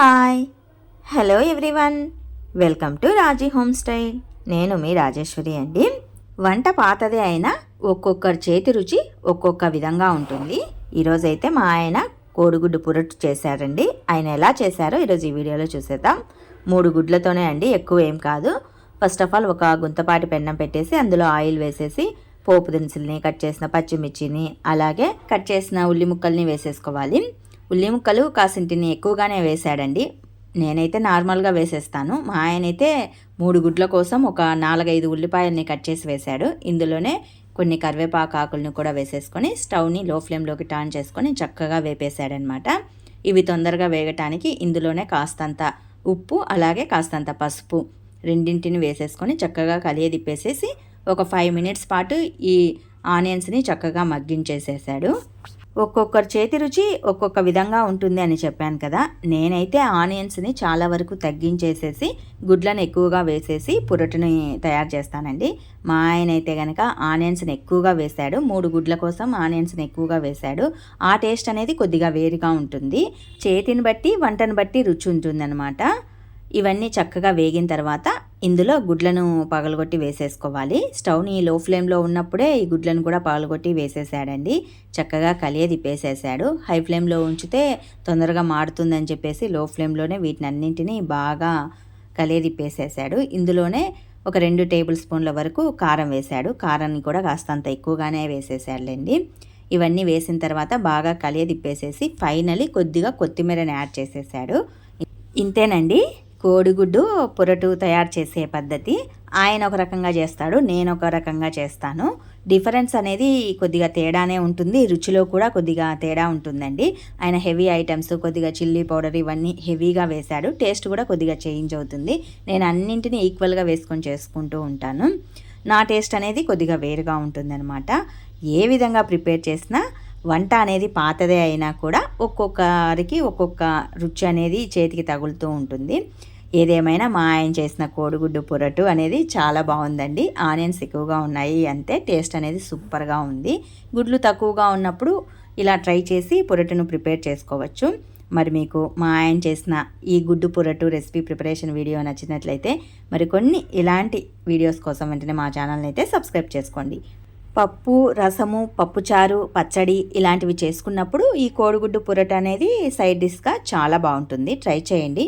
Hi. Hello everyone. Welcome to Raji home style. నేను మీ రాజేశ్వరి అండి. వంట పాతదే అయినా ఒక్కొక్కరి చేతి రుచి ఒక్కొక్క విధంగా ఉంటుంది. ఈరోజైతే మా ఆయన కోడిగుడ్డు పురట్టు చేశారండి. ఆయన ఎలా చేశారో ఈరోజు ఈ వీడియోలో చూసేద్దాం. మూడు గుడ్లతోనే అండి ఎక్కువ ఏం కాదు. ఫస్ట్ ఆఫ్ ఆల్ ఒక గుంతపాటి పెన్నం పెట్టేసి అందులో ఆయిల్ వేసేసి పోపు దినుసుల్ని కట్ చేసిన పచ్చిమిర్చిని అలాగే కట్ చేసిన ఉల్లి ముక్కల్ని వేసేసుకోవాలి. ఉల్లి ముక్కలు కాసింటిని ఎక్కువగానే వేశాడండి. నేనైతే నార్మల్గా వేసేస్తాను. మా ఆయనైతే మూడు గుడ్ల కోసం ఒక నాలుగైదు ఉల్లిపాయల్ని కట్ చేసి వేశాడు. ఇందులోనే కొన్ని కరివేపాకు ఆకులను కూడా వేసేసుకొని స్టవ్ని లో ఫ్లేమ్లోకి టర్న్ చేసుకొని చక్కగా వేపేశాడనమాట. ఇవి తొందరగా వేగటానికి ఇందులోనే కాస్తంత ఉప్పు అలాగే కాస్తంత పసుపు రెండింటిని వేసేసుకొని చక్కగా కలియదిప్పేసేసి ఒక ఫైవ్ మినిట్స్ పాటు ఈ ఆనియన్స్ని చక్కగా మగ్గించేసేసాడు ఒక్కొక్కరి చేతి రుచి ఒక్కొక్క విధంగా ఉంటుంది అని చెప్పాను కదా. నేనైతే ఆనియన్స్ని చాలా వరకు తగ్గించేసేసి గుడ్లను ఎక్కువగా వేసేసి పురటుని తయారు చేస్తానండి. మా ఆయన అయితే కనుక ఆనియన్స్ని ఎక్కువగా వేశాడు. మూడు గుడ్ల కోసం ఆనియన్స్ని ఎక్కువగా వేశాడు. ఆ టేస్ట్ అనేది కొద్దిగా వేరుగా ఉంటుంది. చేతిని బట్టి వంటను బట్టి రుచి ఉంటుందన్నమాట. ఇవన్నీ చక్కగా వేగిన తర్వాత ఇందులో గుడ్లను పగలగొట్టి వేసేసుకోవాలి. స్టవ్ని లో ఫ్లేమ్లో ఉన్నప్పుడే ఈ గుడ్లను కూడా పగలగొట్టి వేసేసాడండి. చక్కగా కలియ తిప్పేసేసాడు. హై ఫ్లేమ్లో ఉంచితే తొందరగా మాడుతుందని చెప్పేసి లో ఫ్లేమ్లోనే వీటిని అన్నింటినీ బాగా కలియ తిప్పేసేసాడు. ఇందులోనే ఒక రెండు టేబుల్ స్పూన్ల వరకు కారం వేశాడు కారాన్ని కూడా కాస్తంత ఎక్కువగానే వేసేసాడులేండి. ఇవన్నీ వేసిన తర్వాత బాగా కలియ తిప్పేసేసి ఫైనలీ కొద్దిగా కొత్తిమీరని యాడ్ చేసేసాడు. ఇంతేనండి. కోడిగుడ్డు పొరటు తయారు చేసే పద్ధతి. ఆయన ఒక రకంగా చేస్తాడు నేను ఒక రకంగా చేస్తాను. డిఫరెన్స్ అనేది కొద్దిగా తేడానే ఉంటుంది రుచిలో కూడా కొద్దిగా తేడా ఉంటుందండి. ఆయన హెవీ ఐటమ్స్ కొద్దిగా చిల్లీ పౌడర్ ఇవన్నీ హెవీగా వేశాడు టేస్ట్ కూడా కొద్దిగా చేంజ్ అవుతుంది. నేను అన్నింటినీ ఈక్వల్గా వేసుకొని చేసుకుంటూ ఉంటాను. నా టేస్ట్ అనేది కొద్దిగా వేరుగా ఉంటుందన్నమాట. ఏ విధంగా ప్రిపేర్ చేసినా వంట అనేది పాతదే అయినా కూడా ఒక్కొక్కరికి ఒక్కొక్క రుచి అనేది చేతికి తగులుతూ ఉంటుంది. ఏదేమైనా మా ఆయన చేసిన కోడిగుడ్డు పొరటు అనేది చాలా బాగుందండి. ఆనియన్స్ ఎక్కువగా ఉన్నాయి అంతే టేస్ట్ అనేది సూపర్గా ఉంది. గుడ్లు తక్కువగా ఉన్నప్పుడు ఇలా ట్రై చేసి పొరటును ప్రిపేర్ చేసుకోవచ్చు. మరి మీకు మా ఆయన చేసిన ఈ గుడ్డు పొరటు రెసిపీ ప్రిపరేషన్ వీడియో నచ్చినట్లయితే మరి కొన్ని ఇలాంటి వీడియోస్ కోసం వెంటనే మా ఛానల్ని అయితే సబ్స్క్రైబ్ చేసుకోండి. పప్పు రసము పప్పుచారు పచ్చడి ఇలాంటివి చేసుకున్నప్పుడు ఈ కోడిగుడ్డు పురట అనేది సైడ్ డిష్గా చాలా బాగుంటుంది. ట్రై చేయండి.